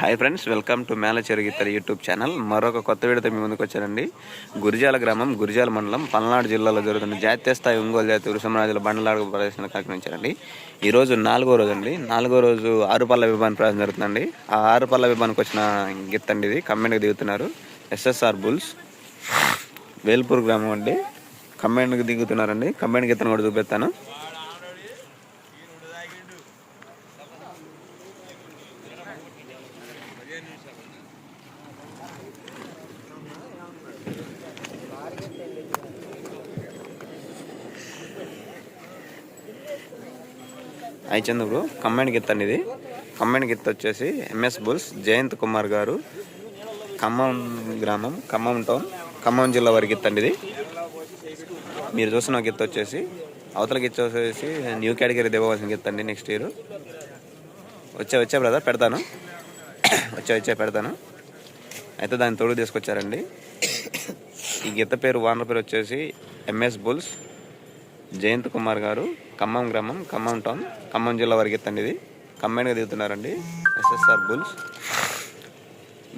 Hi friends welcome to మేళ చెరుగిత్తరి YouTube channel. మరొక కొత్త వీడియోతో మీ ముందుకు వచ్చానండి. గురిజాల గ్రామం గురిజాల మండలం పల్నాడు జిల్లాలో జరుగుతున్న జాతీయ స్థాయి ఒంగోలు జాతి వృషమరాజుల బండలాడు ప్రదర్శన కార్యక్రమించారండి ఈరోజు నాలుగో రోజు అండి. నాలుగో రోజు ఆరుపల్ల విభాన్ ప్రదర్శన జరుగుతుందండి. ఆ ఆరుపల్ల విభానికి వచ్చిన గిత్తండి ఇది. కమ్మెంట్కి దిగుతున్నారు ఎస్ఎస్ఆర్ బుల్స్. వేల్పూర్ గ్రామం అండి. కమ్మెంట్కి దిగుతున్నారండి. కమ్మెంట్ గిత్తను కూడా చూపిస్తాను. అయిచందుకు కమ్మాయిని గిత్త అండి ఇది. కమ్మాయిని గిత్త వచ్చేసి ఎంఎస్ బుల్స్ జయంత్ కుమార్ గారు. ఖమ్మం గ్రామం ఖమ్మం టౌన్ ఖమ్మం జిల్లా వారి గిత్త అండి ఇది. మీరు చూసిన గిత్త వచ్చేసి అవతల గిత్త వచ్చేసి న్యూ కేటగిరీ దివ్వవలసిన గిత్త అండి నెక్స్ట్ ఇయర్ వచ్చే వచ్చే బ్రదర్ పెడతాను. వచ్చే వచ్చే పెడతాను. అయితే దాన్ని తోడు తీసుకొచ్చారండి. ఈ గిత్త పేరు వానర్ పేరు వచ్చేసి ఎంఎస్ బుల్స్ జయంత్ కుమార్ గారు ఖమ్మం గ్రామం ఖమ్మం టౌన్ ఖమ్మం జిల్లా వరకు అండి ఇది. కంబైన్గా దిగుతున్నారండి ఎస్ఎస్ఆర్ బుల్స్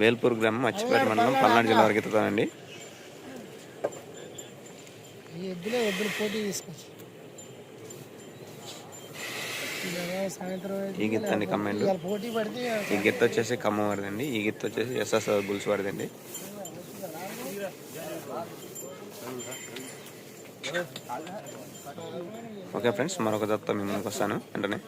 వేల్పూర్ గ్రామం అచ్చిపేట మండలం పల్నాడు జిల్లా వరకు ఎత్తుతానండి ఎద్దులే ఎద్దులు పోటీ తీసుకోవచ్చు ఈ గిత్త అండి పడితే ఈ గిత్త వచ్చేసి ఖమ్మం వారిదండి. ఈ గిత్త వచ్చేసి ఎస్ఎస్ఆర్ బుల్స్ వారిదండి. ఓకే ఫ్రెండ్స్ మరొక దత్త మీ ముందుకు వస్తాను. వెంటనే.